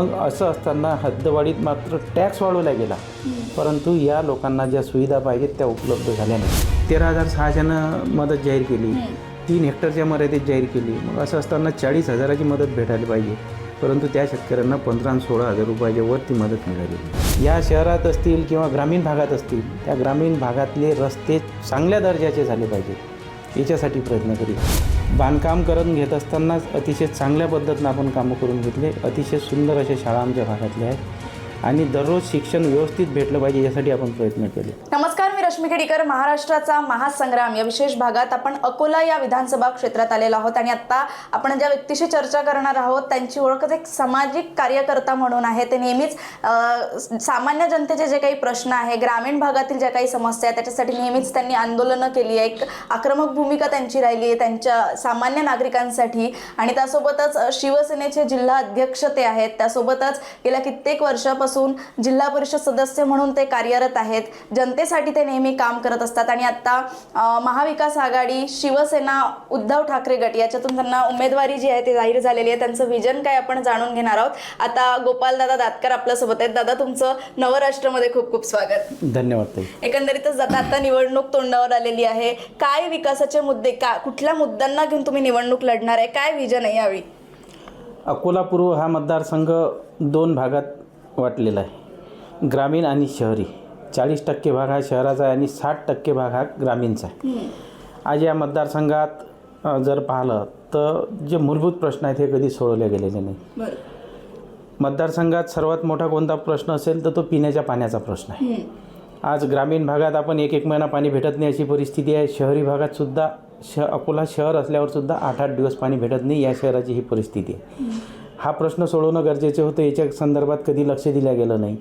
मग असं असताना हद्दवाढीत मात्र टॅक्स वाढवला गेला. परंतु या लोकांना ज्या सुविधा पाहिजेत त्या उपलब्ध झाल्या नाही. तेरा हजार सहाशेनं मदत जाहीर केली. तीन हेक्टरच्या मर्यादेत जाहीर केली. मग असं असताना चाळीस हजाराची मदत भेटायला पाहिजे. परंतु त्या शेतकऱ्यांना पंधरा आणि सोळा हजार रुपयाच्या वर ती मदत मिळाली या शहरात असतील किंवा ग्रामीण भागात असतील त्या ग्रामीण भागातले रस्ते चांगल्या दर्जाचे झाले पाहिजेत. याच्यासाठी प्रयत्न करीत बांधकाम करून घेत असतानाच अतिशय चांगल्या पद्धतीनं आपण कामं करून घेतले अतिशय सुंदर अशा शाळा आमच्या भागातल्या आहेत. आणि दररोज शिक्षण व्यवस्थित भेटलं पाहिजे यासाठी आपण प्रयत्न केले. नमस्कार. रश्मी खेडीकर महाराष्ट्राचा महासंग्राम या विशेष भागात आपण अकोला या विधानसभा क्षेत्रात आलेलो आहोत आणि आता आपण ज्या व्यक्तीशी चर्चा करणार आहोत त्यांची ओळखच एक सामाजिक कार्यकर्ता म्हणून आहे. ते नेहमीच सामान्य जनतेचे जे काही प्रश्न आहे ग्रामीण भागातील ज्या काही समस्या आहेत त्याच्यासाठी नेहमीच त्यांनी आंदोलनं केली आहे. एक आक्रमक भूमिका त्यांची राहिली आहे त्यांच्या सामान्य नागरिकांसाठी. आणि त्यासोबतच शिवसेनेचे जिल्हा अध्यक्ष ते आहेत. त्यासोबतच गेल्या कित्येक वर्षापासून जिल्हा परिषद सदस्य म्हणून ते कार्यरत आहेत. जनतेसाठी ते नेहमी काम करत असतात. आणि आता अ, महाविकास आघाडी शिवसेना उद्धव ठाकरे गट याच्यातून त्यांना उमेदवारी जी आहे ती जाहीर झालेली आहे. त्यांचं विजन काय आपण जाणून घेणार आहोत. आता गोपालदादा दातकर आपल्यासोबत आहेत. दादा तुमचं नवराष्ट्रमध्ये खूप खूप स्वागत. धन्यवाद एकंदरीतच जाता आता निवडणूक तोंडावर आलेली आहे. काय विकासाचे मुद्दे का कुठल्या मुद्द्यांना घेऊन तुम्ही निवडणूक लढणार आहे? काय विजन आहे यावेळी? अकोला पूर्व हा मतदारसंघ दोन भागात वाटलेला आहे. ग्रामीण आणि शहरी. चाळीस टक्के भाग हा शहराचा आहे आणि साठ टक्के भाग हा ग्रामीणचा आहे. आज या मतदारसंघात जर पाहिलं तर जे मूलभूत प्रश्न आहेत हे कधी सोडवले गेलेले नाही. मतदारसंघात सर्वात मोठा कोणता प्रश्न असेल तर तो पिण्याच्या पाण्याचा प्रश्न आहे. आज ग्रामीण भागात आपण एक एक महिना पाणी भेटत नाही अशी परिस्थिती आहे. शहरी भागात सुद्धा श अकोला शहर असल्यावर सुद्धा आठ आठ दिवस पाणी भेटत नाही या शहराची ही परिस्थिती आहे. हा प्रश्न सोडवणं गरजेचं होतं. याच्या संदर्भात कधी लक्ष दिलं गेलं नाही.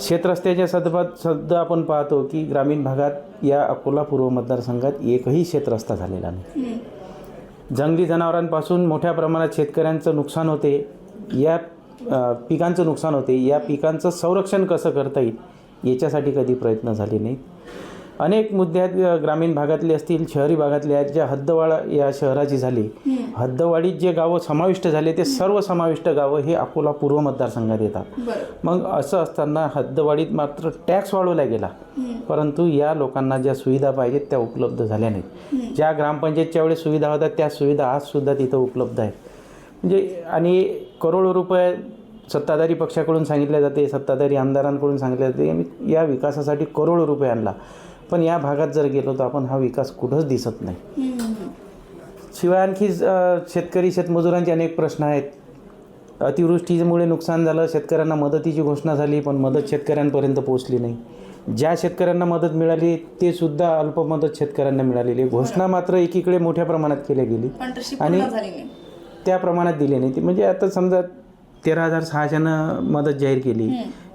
शेतरस्त्याच्या संदर्भात सुद्धा आपण पाहतो की ग्रामीण भागात या अकोला पूर्व मतदारसंघात एकही शेतरस्ता झालेला नाही. जंगली जनावरांपासून मोठ्या प्रमाणात शेतकऱ्यांचं नुकसान होते. या पिकांचं नुकसान होते. या पिकांचं संरक्षण कसं करता येईल याच्यासाठी कधी प्रयत्न झाले नाहीत. अनेक मुद्दे आहेत ग्रामीण भागातले असतील शहरी भागातले आहेत ज्या हद्दवाढ या शहराची झाली. हद्दवाढीत जे गावं समाविष्ट झाले ते सर्व समाविष्ट गावं हे अकोला पूर्व मतदारसंघात येतात. मग असं असताना हद्दवाढीत मात्र टॅक्स वाढवला गेला. परंतु या लोकांना ज्या सुविधा पाहिजेत त्या उपलब्ध झाल्या नाहीत. ज्या ग्रामपंचायतच्या वेळेस सुविधा होत्या त्या सुविधा आजसुद्धा तिथं उपलब्ध आहेत. म्हणजे आणि करोडो रुपये सत्ताधारी पक्षाकडून सांगितले जाते सत्ताधारी आमदारांकडून सांगितले जाते आम्ही या विकासासाठी करोडो रुपये आणला. पण या भागात जर गेलो तर आपण हा विकास कुठंच दिसत नाही. शिवाय आणखी शेतकरी शेतमजुरांचे अनेक प्रश्न आहेत. अतिवृष्टीमुळे नुकसान झालं शेतकऱ्यांना मदतीची घोषणा झाली पण मदत शेतकऱ्यांपर्यंत पोहोचली नाही. ज्या शेतकऱ्यांना मदत मिळाली ते सुद्धा अल्पमदत शेतकऱ्यांना मिळालेली. घोषणा मात्र एकीकडे मोठ्या प्रमाणात केल्या गेली. आणि- त्या प्रमाणात दिले नाही. ते म्हणजे आता समजा तेरा हजार सहाशेनं मदत जाहीर केली.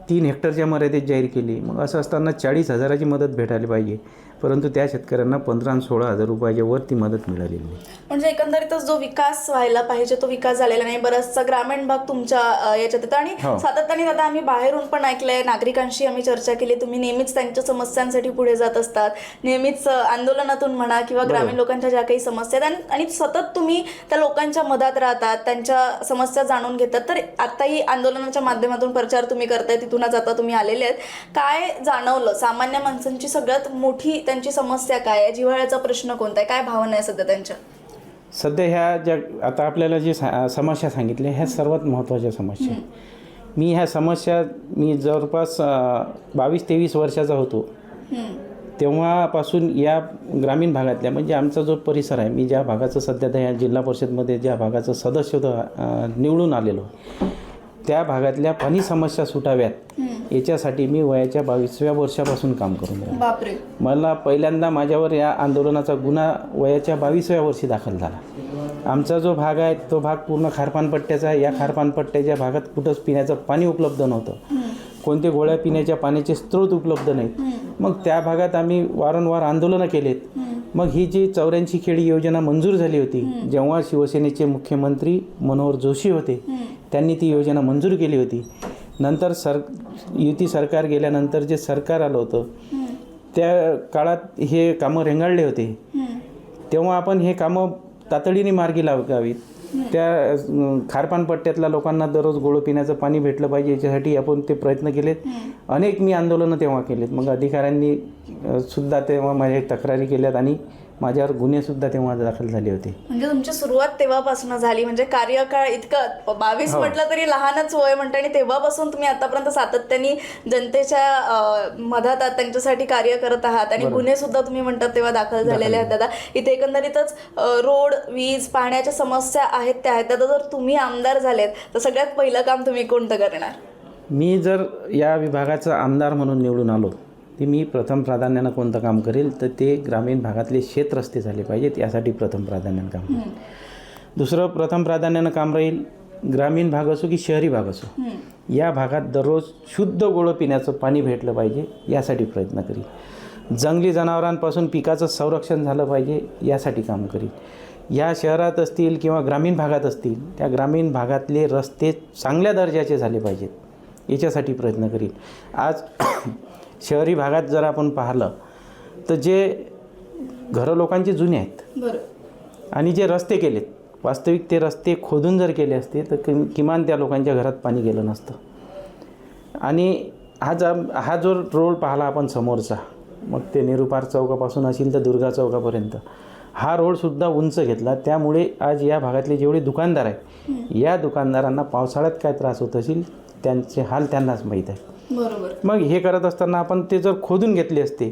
तीन हेक्टरच्या मर्यादेत जाहीर केली. मग असं असताना चाळीस हजाराची मदत भेटायला पाहिजे. परंतु त्या शेतकऱ्यांना पंधरा आणि सोळा हजार रुपयाच्या वर ती मदत मिळालेली नाही. म्हणजे एकंदरीतच जो विकास व्हायला पाहिजे तो विकास झालेला नाही. बराचसा ग्रामीण भाग तुमच्या अ, याच्यात येतो. आणि हो. सातत्याने दादा आम्ही बाहेरून पण ऐकलंय नागरिकांशी आम्ही चर्चा केली. तुम्ही नेहमीच त्यांच्या समस्यांसाठी पुढे जात असतात. नेहमीच अ, आंदोलनातून म्हणा किंवा ग्रामीण लोकांच्या ज्या काही समस्या आहेत. आणि- आणि सतत तुम्ही त्या लोकांच्या मधात राहतात त्यांच्या समस्या जाणून घेतात. तर आताही आंदोलनाच्या माध्यमातून प्रचार तुम्ही करताय तिथूनच आता तुम्ही आलेले आहेत. काय जाणवलं? सामान्य माणसांची सगळ्यात मोठी त्यांची समस्या काय आहे? जिव्हाळ्याचा प्रश्न कोणता आहे? काय भावना आहे सध्या त्यांच्या? सध्या ह्या ज्या आता आपल्याला जे सा समस्या सांगितल्या ह्या सर्वात महत्त्वाच्या समस्या. मी ह्या समस्या मी जवळपास बावीस तेवीस वर्षाचा होतो. तेव्हापासून या ग्रामीण भागातल्या म्हणजे आमचा जो परिसर आहे मी ज्या भागाचं सध्या त्या जिल्हा परिषदमध्ये ज्या भागाचं सदस्य निवडून आलेलो. त्या भागातल्या पाणी समस्या सुटाव्यात. याच्यासाठी मी वयाच्या बावीसव्या वर्षापासून काम करून राहिलो. बापरे. मला पहिल्यांदा माझ्यावर या आंदोलनाचा गुन्हा वयाच्या बावीसव्या वर्षी दाखल झाला. आमचा जो भाग आहे तो भाग पूर्ण खारपानपट्ट्याचा आहे. या खारपानपट्ट्याच्या भागात कुठंच पिण्याचं पाणी उपलब्ध नव्हतं. कोणते गोळ्या पिण्याच्या पाण्याचे स्रोत उपलब्ध नाहीत. मग त्या भागात आम्ही वारंवार आंदोलनं केलेत. मग ही जी चौऱ्याऐंशी खेडी योजना मंजूर झाली होती जेव्हा शिवसेनेचे मुख्यमंत्री मनोहर जोशी होते त्यांनी ती योजना मंजूर केली होती. नंतर सर युती सरकार गेल्यानंतर जे सरकार आलं होतं त्या काळात हे कामं रेंगाळले होते. तेव्हा आपण हे कामं तातडीने मार्गी लावावीत त्या अं, खारपान पट्ट्यातल्या लोकांना दररोज गोळं पिण्याचं पाणी भेटलं पाहिजे याच्यासाठी आपण ते प्रयत्न केलेत. अनेक मी आंदोलनं तेव्हा केलेत. मग अधिकाऱ्यांनी सुद्धा तेव्हा माझ्या तक्रारी केल्यात आणि माझ्यावर गुन्हेसुद्धा तेव्हा दाखल झाले होते. म्हणजे तुमची सुरुवात तेव्हापासून झाली म्हणजे कार्यकाळ इतकं बावीस हो. म्हटलं तरी लहानच वय म्हणतं आणि तेव्हापासून तुम्ही आतापर्यंत सातत्याने जनतेच्या अं, मधात आहात, त्यांच्यासाठी कार्य करत आहात आणि गुन्हे सुद्धा तुम्ही म्हणतात तेव्हा दाखल झालेले आहेत दादा. इथे एकंदरीतच अं, रोड वीज पाण्याच्या समस्या आहेत त्या आहेत. दादा जर तुम्ही आमदार झालेत तर सगळ्यात पहिलं काम तुम्ही कोणतं करणार? मी जर या विभागाचा आमदार म्हणून निवडून आलो ते मी प्रथम प्राधान्यानं कोणतं काम करेल तर ते ग्रामीण भागातले शेत रस्ते झाले पाहिजेत यासाठी प्रथम प्राधान्यानं काम करेल. दुसरं प्रथम प्राधान्यानं काम राहील ग्रामीण भाग असो की शहरी भाग असो या भागात दररोज शुद्ध गोळं पिण्याचं पाणी भेटलं पाहिजे यासाठी प्रयत्न करील. जंगली जनावरांपासून पिकाचं संरक्षण झालं पाहिजे यासाठी काम करील. या शहरात असतील किंवा ग्रामीण भागात असतील त्या ग्रामीण भागातले रस्ते चांगल्या दर्जाचे झाले पाहिजेत याच्यासाठी प्रयत्न करील. आज शहरी भागात जर आपण पाहिलं तर जे घरं लोकांचे जुने आहेत. आणि जे रस्ते केलेत वास्तविक ते रस्ते खोदून जर केले असते तर किम किमान त्या लोकांच्या घरात पाणी गेलं नसतं. आणि हा जा हा जो रोड पाहिला आपण समोरचा मग ते निरुपार चौकापासून असेल तर दुर्गा चौकापर्यंत हा रोडसुद्धा उंच घेतला. त्यामुळे आज या भागातले जेवढे दुकानदार आहेत या दुकानदारांना पावसाळ्यात काय त्रास होत असेल त्यांचे हाल त्यांनाच माहीत आहे बरोबर. मग हे करत असताना आपण ते जर खोदून घेतले असते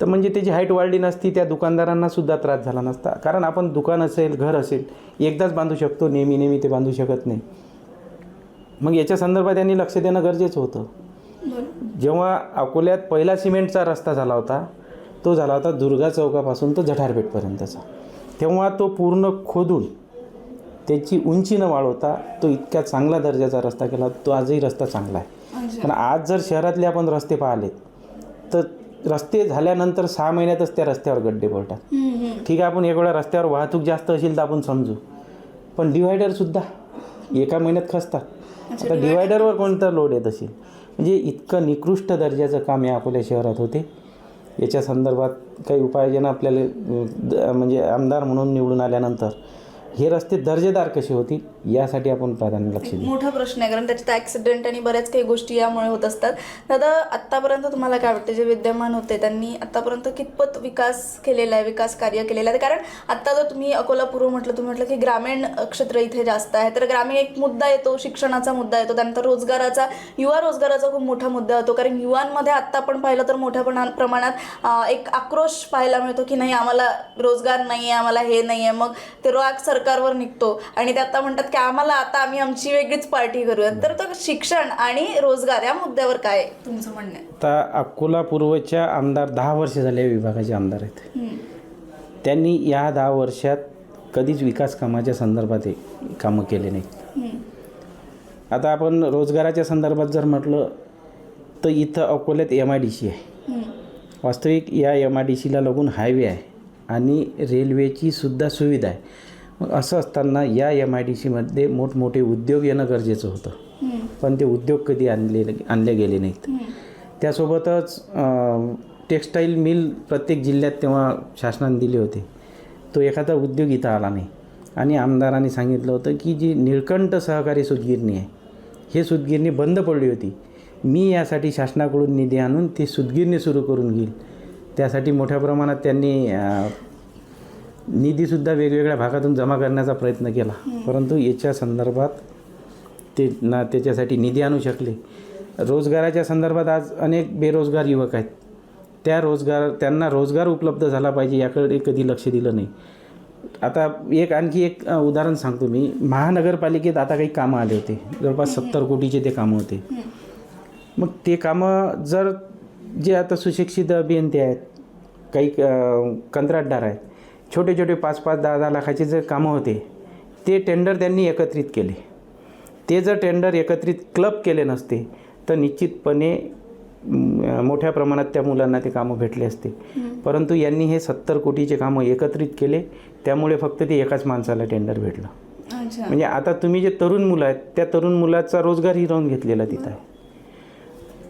तर म्हणजे त्याची हाईट वाढली नसती त्या दुकानदारांना सुद्धा त्रास झाला नसता. कारण आपण दुकान असेल घर असेल एकदाच बांधू शकतो नेहमी नेहमी ते बांधू शकत नाही. मग याच्या संदर्भात यांनी लक्ष देणं गरजेचं होतं. जेव्हा अकोल्यात पहिला सिमेंटचा रस्ता झाला होता तो झाला होता दुर्गा चौकापासून तर जठारपेठपर्यंतचा. तेव्हा तो पूर्ण खोदून त्याची उंची न वाढवता तो इतक्या चांगला दर्जाचा रस्ता केला तो आजही रस्ता चांगला आहे. पण आज जर शहरातले आपण रस्ते पाहिले तर रस्ते झाल्यानंतर सहा महिन्यातच त्या रस्त्यावर गड्डे पडतात. ठीक आहे आपण एक वेळा रस्त्यावर वाहतूक जास्त असेल तर आपण समजू. पण डिवायडरसुद्धा एका महिन्यात खचतात आता डिवायडरवर कोणतं लोड येत असेल? म्हणजे इतकं निकृष्ट दर्जाचं काम या अकोल्या शहरात होते. याच्या संदर्भात काही उपाययोजना आपल्याला म्हणजे आमदार म्हणून निवडून आल्यानंतर हे रस्ते दर्जेदार कसे होतील? यासाठी आपण प्राधान्य लक्ष देऊ. मोठा प्रश्न आहे कारण त्याच्यात ॲक्सिडेंट आणि बऱ्याच काही गोष्टी यामुळे होत असतात. दादा आत्तापर्यंत तुम्हाला काय वाटतं? जे विद्यमान होते त्यांनी आत्तापर्यंत कितपत विकास केलेला आहे विकास कार्य केलेलं आहे? कारण आत्ता जर तुम्ही अकोला पूर्व म्हटलं तुम्ही म्हटलं की ग्रामीण क्षेत्र इथे जास्त आहे तर ग्रामीण एक मुद्दा येतो शिक्षणाचा मुद्दा येतो त्यानंतर रोजगाराचा युवा रोजगाराचा खूप मोठा मुद्दा होतो. कारण युवांमध्ये आत्ता आपण पाहिलं तर मोठ्या प्रमाण- प्रमाणात एक आक्रोश पाहायला मिळतो की नाही आम्हाला रोजगार नाही आहे आम्हाला हे नाही आहे मग ते राग सरकारवर निघतो. आणि ते आता म्हणतात की आम्हाला आता आम्ही आमची वेगळीच पार्टी करूया तर तो शिक्षण आणि रोजगार या मुद्द्यावर काय तुमचं म्हणणं आहे. आता अकोला पूर्वच्या आमदार दहा वर्ष झाले या विभागाचे आमदार आहेत. त्यांनी या दहा वर्षात कधीच विकास कामाच्या संदर्भात हे कामं केले नाहीत. आता आपण रोजगाराच्या संदर्भात जर म्हटलं तर इथं अकोल्यात एम आय डी सी आहे. वास्तविक या एम आय डी सीला लागून हायवे आहे आणि रेल्वेची सुद्धा सुविधा आहे. मग असं असताना या एम आय डी सीमध्ये मोठमोठे उद्योग येणं गरजेचं होतं. पण ते उद्योग कधी आणले आणले गेले नाहीत. त्यासोबतच टेक्स्टाईल मिल प्रत्येक जिल्ह्यात तेव्हा शासनाने दिले होते. तो एखादा उद्योग इथं आला नाही. आणि आमदारांनी सांगितलं होतं की जी निळकंठ सहकारी सूतगिरणी आहे हे सूतगिरणी बंद पडली होती. मी यासाठी शासनाकडून निधी आणून ती सूतगिरणी सुरू करून घेईल. त्यासाठी मोठ्या प्रमाणात त्यांनी निधीसुद्धा वेगवेगळ्या भागातून जमा करण्याचा प्रयत्न केला. परंतु याच्या संदर्भात ते ना त्याच्यासाठी निधी आणू शकले. रोजगाराच्या संदर्भात आज अनेक बेरोजगार युवक आहेत. त्या रोजगार त्यांना रोजगार उपलब्ध झाला पाहिजे याकडे कधी लक्ष दिलं नाही. आता एक आणखी एक उदाहरण सांगतो मी. महानगरपालिकेत आता काही कामं आले होते. जवळपास सत्तर कोटीचे ते कामं होते. मग ते कामं जर जे आता सुशिक्षित अभियंते आहेत काही कंत्राटदार आहेत छोटे छोटे पाच पाच दहा दहा लाखाचे जे कामं होते ते टेंडर त्यांनी एकत्रित केले. ते जर टेंडर एकत्रित क्लब केले नसते तर निश्चितपणे मोठ्या प्रमाणात त्या मुलांना ते कामं भेटले असते. परंतु यांनी हे सत्तर कोटीचे कामं एकत्रित केले त्यामुळे फक्त ते एकाच माणसाला टेंडर भेटलं. म्हणजे आता तुम्ही जे तरुण मुलं आहेत त्या तरुण मुलाचा रोजगार हिरावून घेतलेला तिथं आहे.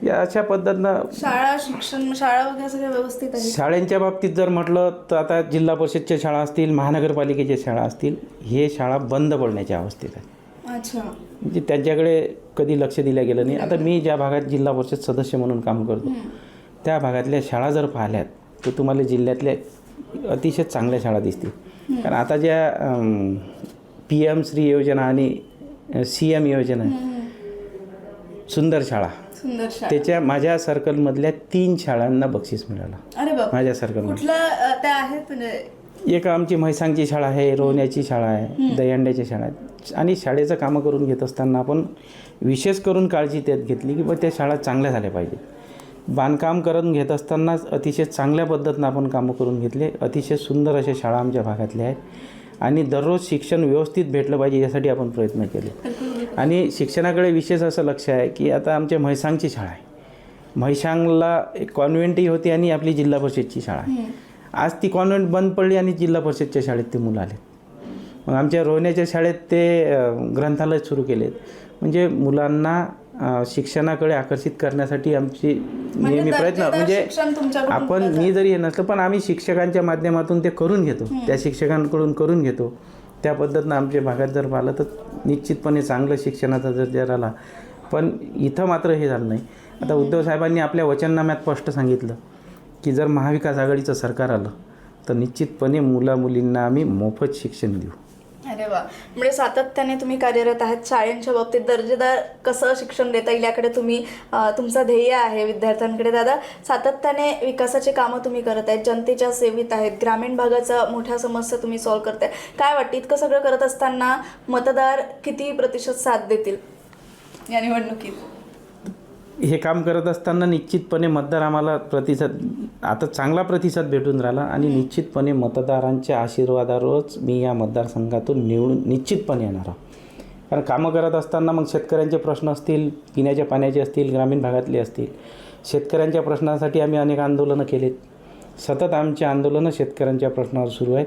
या अशा पद्धतीनं शाळा शिक्षण शाळा वगैरे सगळं व्यवस्थित आहे? शाळांच्या बाबतीत जर म्हटलं तर आता जिल्हा परिषदच्या शाळा असतील महानगरपालिकेच्या शाळा असतील हे शाळा बंद पडण्याच्या अवस्थेत आहे. अच्छा. म्हणजे त्यांच्याकडे कधी लक्ष दिलं गेलं नाही. आता मी ज्या भागात जिल्हा परिषद सदस्य म्हणून काम करतो त्या भागातल्या शाळा जर पाहिल्यात तर तुम्हाला जिल्ह्यातल्या अतिशय चांगल्या शाळा दिसतील. कारण आता ज्या पी एम श्री योजना आणि सी एम योजना सुंदर शाळा. सुंदर शाळा. त्याच्या माझ्या सर्कलमधल्या तीन शाळांना बक्षीस मिळालं. अरे माझ्या सर्कलमध्ये कुठलं अ, त्या आहेत? म्हणजे एक आमची म्हैसांगची शाळा आहे रोहण्याची शाळा आहे दहीहंड्याची शाळा आहे. आणि शाळेचं कामं करून घेत असताना आपण विशेष करून काळजी त्यात घेतली की बा त्या शाळा चांगल्या झाल्या पाहिजेत. बांधकाम करून घेत असतानाच अतिशय चांगल्या पद्धतीनं आपण कामं करून घेतले. अतिशय सुंदर अशा शाळा आमच्या भागातल्या आहेत. आणि दररोज शिक्षण व्यवस्थित भेटलं पाहिजे यासाठी आपण प्रयत्न केले. आणि शिक्षणाकडे विशेष असं लक्ष आहे की आता आमच्या म्हैसांगची शाळा आहे. म्हैसांगला एक कॉन्व्हेंटही होती आणि आपली जिल्हा परिषदची शाळा आहे. आज ती कॉन्व्हेंट बंद पडली आणि जिल्हा परिषदच्या शाळेत ते मुलं आले मग आमच्या रोहण्याच्या शाळेत ते ग्रंथालय सुरू केलेत. म्हणजे मुलांना शिक्षणाकडे आकर्षित करण्यासाठी आमची नेहमी प्रयत्न म्हणजे आपण मी जरी हे नसलं पण आम्ही शिक्षकांच्या माध्यमातून ते करून घेतो. त्या शिक्षकांकडून करून घेतो. त्या पद्धतीनं आमच्या भागात जर पाहिलं तर निश्चितपणे चांगलं शिक्षणाचा दर्जा राहिला पण इथं मात्र हे झालं नाही. आता उद्धव साहेबांनी आपल्या वचननाम्यात स्पष्ट सांगितलं की जर महाविकास आघाडीचं सरकार आलं तर निश्चितपणे मुला मुलींना आम्ही मोफत शिक्षण देऊ. अरे वा. म्हणजे सातत्याने तुम्ही कार्यरत आहात. शाळेंच्या बाबतीत दर्जेदार कसं शिक्षण देता येईल याकडे तुम्ही तुमचा तुमचं ध्येय आहे विद्यार्थ्यांकडे. दादा सातत्याने विकासाचे कामं तुम्ही करत आहेत. जनतेच्या सेवेत आहेत. ग्रामीण भागाचा मोठ्या समस्या तुम्ही सॉल्व्ह करताय. काय वाटतं? इतकं सगळं करत असताना मतदार किती प्रतिशत साथ देतील? या निवडणुकीत. हे काम करत असताना निश्चितपणे मतदार आम्हाला प्रतिसाद आता चांगला प्रतिसाद भेटून राहिला आणि निश्चितपणे मतदारांच्या आशीर्वादावरच मी या मतदारसंघातून निवडून निश्चितपणे येणार आहे. कारण कामं करत असताना मग शेतकऱ्यांचे प्रश्न असतील पिण्याच्या पाण्याचे असतील ग्रामीण भागातले असतील. शेतकऱ्यांच्या प्रश्नासाठी आम्ही अनेक आंदोलनं केलीत. सतत आमचे आंदोलनं शेतकऱ्यांच्या प्रश्नावर सुरू आहेत.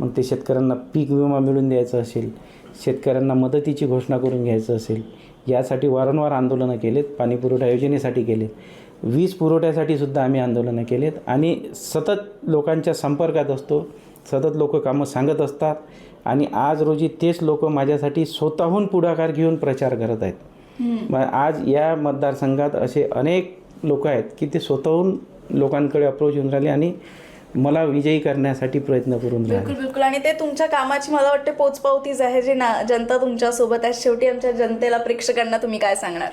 मग ते शेतकऱ्यांना पीक विमा मिळून द्यायचं असेल शेतकऱ्यांना मदतीची घोषणा करून घ्यायचं असेल यासाठी वारंवार आंदोलनं केलेत पाणीपुरवठा योजनेसाठी केलेत. वीज पुरवठ्यासाठी सुद्धा आम्ही आंदोलनं केलेत. आणि सतत लोकांच्या संपर्कात असतो सतत लोक कामं सांगत असतात. आणि आज रोजी तेच लोक माझ्यासाठी स्वतःहून पुढाकार घेऊन प्रचार करत आहेत. मग आज या मतदारसंघात असे अनेक लोक आहेत की ते स्वतःहून लोकांकडे अप्रोच येऊन राहिले आणि मला विजयी करण्यासाठी प्रयत्न करून बिलकुल बिलकुल. आणि ते तुमच्या कामाची मला वाटते पोचपावतीच आहे जे ना जनता तुमच्यासोबत आहे. शेवटी आमच्या जनतेला प्रेक्षकांना तुम्ही काय सांगणार?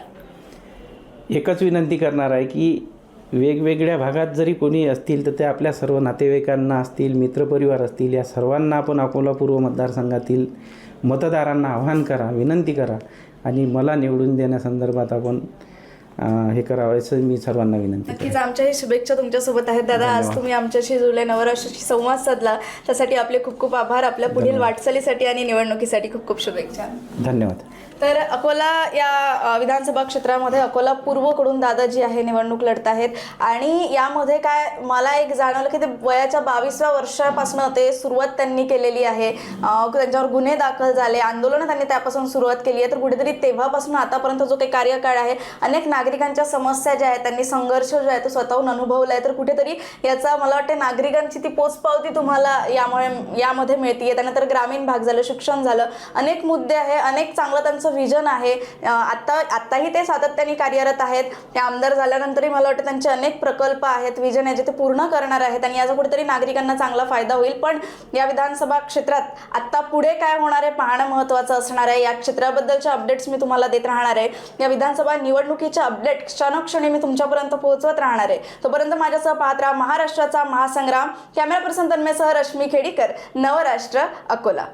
एकच विनंती करणार आहे की वेगवेगळ्या भागात जरी कोणी असतील तर ते आपल्या सर्व नातेवाईकांना असतील मित्रपरिवार असतील या सर्वांना आपण अकोला पूर्व मतदारसंघातील मतदारांना आव्हान करा विनंती करा. आणि मला निवडून देण्यासंदर्भात आपण हे करावं असं मी सर्वांना विनंती नक्कीच आमच्याही शुभेच्छा तुमच्यासोबत आहेत दादा. आज तुम्ही आमच्याशी जुळले नवराष्ट्राशी संवाद साधला. त्यासाठी आपले खूप खूप आभार. आपल्या पुढील वाटचालीसाठी आणि निवडणुकीसाठी खूप खूप शुभेच्छा. धन्यवाद. तर अकोला या विधानसभा क्षेत्रामध्ये अकोला पूर्वकडून दादाजी आहे निवडणूक लढत आहेत. आणि यामध्ये काय मला एक जाणवलं की ते वयाच्या बावीसव्या वर्षापासून ते सुरुवात त्यांनी केलेली आहे. त्यांच्यावर गुन्हे दाखल झाले आंदोलनं त्यांनी त्यापासून सुरुवात केली आहे. तर कुठेतरी तेव्हापासून आतापर्यंत जो काही कार्यकाळ आहे अनेक नागरिकांच्या समस्या ज्या आहेत त्यांनी संघर्ष जो आहे तो स्वतःहून अनुभवला आहे. तर कुठेतरी याचा मला वाटते नागरिकांची ती पोचपावती तुम्हाला यामुळे यामध्ये मिळते त्यानंतर ग्रामीण भाग झालं शिक्षण झालं. अनेक मुद्दे आहे अनेक चांगलं त्यांचं व्हिजन आहे. आत्ता आता आत्ताही ते सातत्याने कार्यरत आहेत. ते आमदार झाल्यानंतरही मला वाटतं त्यांचे अनेक प्रकल्प आहेत व्हिजन आहे जे ते पूर्ण करणार आहेत. आणि याचा कुठेतरी नागरिकांना चांगला फायदा होईल. पण या विधानसभा क्षेत्रात आत्ता पुढे काय होणार आहे पाहणं महत्त्वाचं असणार आहे. या क्षेत्राबद्दलच्या अपडेट्स मी तुम्हाला देत राहणार आहे. या विधानसभा निवडणुकीच्या अपडेट क्षणक्षणी मी तुमच्यापर्यंत पोहोचवत राहणार आहे. तोपर्यंत माझ्यासह पाहत राहा महाराष्ट्राचा महासंग्राम. कॅमेरा पर्सन तन्मेसह रश्मी खेडीकर. नवराष्ट्र अकोला.